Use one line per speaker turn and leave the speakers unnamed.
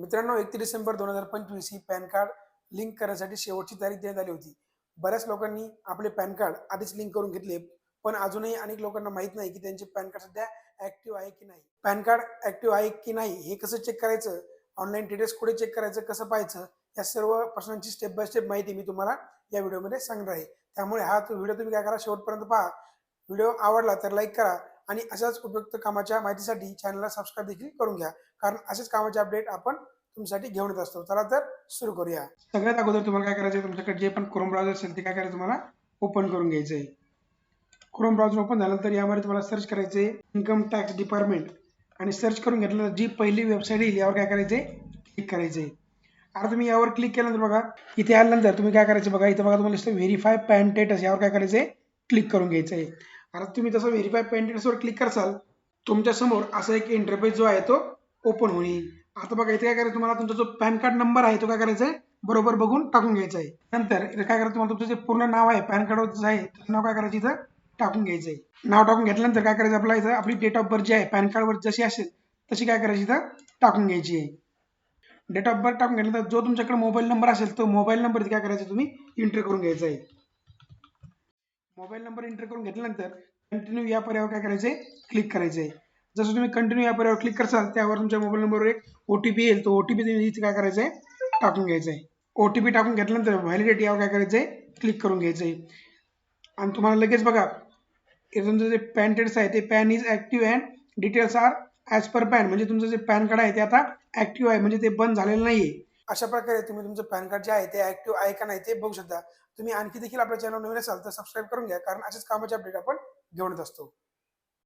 मित्रांनो एकतीस डिसेंबर दोन हजार पंचवीस ही पॅन कार्ड लिंक करण्यासाठी शेवटची तारीख देण्यात आली होती. बऱ्याच लोकांनी आपले पॅन कार्ड आधीच लिंक करून घेतले पण अजूनही अनेक लोकांना माहीत नाही की त्यांचे पॅन कार्ड सध्या ऍक्टिव्ह आहे की नाही. पॅन कार्ड ऍक्टिव्ह आहे की नाही हे कसं चेक करायचं ऑनलाईन डिटेल्स कुठे चेक करायचं कसं पाहायचं या सर्व प्रश्नांची स्टेप बाय स्टेप माहिती मी तुम्हाला या व्हिडिओमध्ये सांगणार आहे. त्यामुळे हा व्हिडिओ तुम्ही काय करा शेवटपर्यंत पहा. व्हिडिओ आवडला तर लाईक करा आणि अशाच उपयुक्त कामाच्या माहितीसाठी चॅनलला सबस्क्राईब देखील करून घ्या. कारण असेच कामाचे अपडेट आपण तुमच्यासाठी घेऊन येत असतो. चला तर सुरू करूया. सगळ्यात अगोदर तुम्हाला काय करायचं तुमच्याकडे जे पण क्रोम ब्राउझर असेल ते काय करायचं तुम्हाला? ओपन करून घ्यायचं आहे क्रोम ब्राउझर ओपन झाल्यानंतर यामध्ये तुम्हाला सर्च करायचं इन्कम टॅक्स डिपार्टमेंट आणि सर्च करून घेतल्यानंतर जी पहिली वेबसाईट येईल यावर काय करायचं क्लिक करायचंय. आता तुम्ही यावर क्लिक केल्यानंतर बघा इथे आल्यानंतर तुम्ही काय करायचं बघा? इथे बघा तुम्हाला दिसतं व्हेरीफाय पॅन टेटस यावर काय करायचं आहे क्लिक करून घ्यायचं आहे आता तुम्ही तसं व्हेरीफाय पेंटेंट्सवर क्लिक करसाल तुमच्यासमोर असा एक इंटरफेस जो आहे तो ओपन होईल आता बघा इथे काय करायचं तुम्हाला? तुमचा जो पॅन कार्ड नंबर आहे तो काय करायचा आहे? बरोबर बघून टाकून घ्यायचा आहे. नंतर इथे काय करायचं तुम्हाला? तुमचं जे पूर्ण नाव आहे पॅन कार्डवर आहे त्याचं नाव काय करायचं इथं? टाकून घ्यायचं आहे. नाव टाकून घेतल्यानंतर काय करायचं? आपल्याला इथं आपली डेट ऑफ बर्थ जी आहे पॅन कार्डवर जशी असेल तशी काय करायची इथं? टाकून घ्यायची आहे. डेट ऑफ बर्थ टाकून घेतल्यानंतर जो तुमच्याकडे मोबाईल नंबर असेल तो मोबाईल नंबर काय करायचा? तुम्ही एंट्री करून घ्यायचा आहे. मोबाईल नंबर एंटर करून घेतल्यानंतर कंटिन्यू या पर्यायावर काय करायचं आहे क्लिक करायचं आहे जसं तुम्ही कंटिन्यू या पर्यायावर क्लिक करसाल त्यावर तुमच्या मोबाईल नंबरवर एक ओ टी पी येईल. तो ओ टी पी तुम्ही इथे काय करायचं आहे टाकून घ्यायचं आहे ओ टी पी टाकून घेतल्यानंतर व्हॅलिडिटी यावर काय करायचं आहे क्लिक करून घ्यायचं आहे आणि तुम्हाला लगेच बघा तुमचं जे पॅन टेड्स आहे ते PAN is active and details are as per PAN म्हणजे तुमचं जे पॅन कार्ड आहे ते आता ॲक्टिव्ह आहे. म्हणजे ते बंद झालेलं नाही आहे अशा प्रकारे तुम्ही तुमचं पॅन कार्ड जे आहे ते ऍक्टिव्ह आहे का नाही ते बघू शकता. तुम्ही आणखी देखील आपल्या चॅनल नवीन असाल तर सबस्क्राईब करून घ्या कारण असेच कामाचे अपडेट आपण घेऊन येत असतो.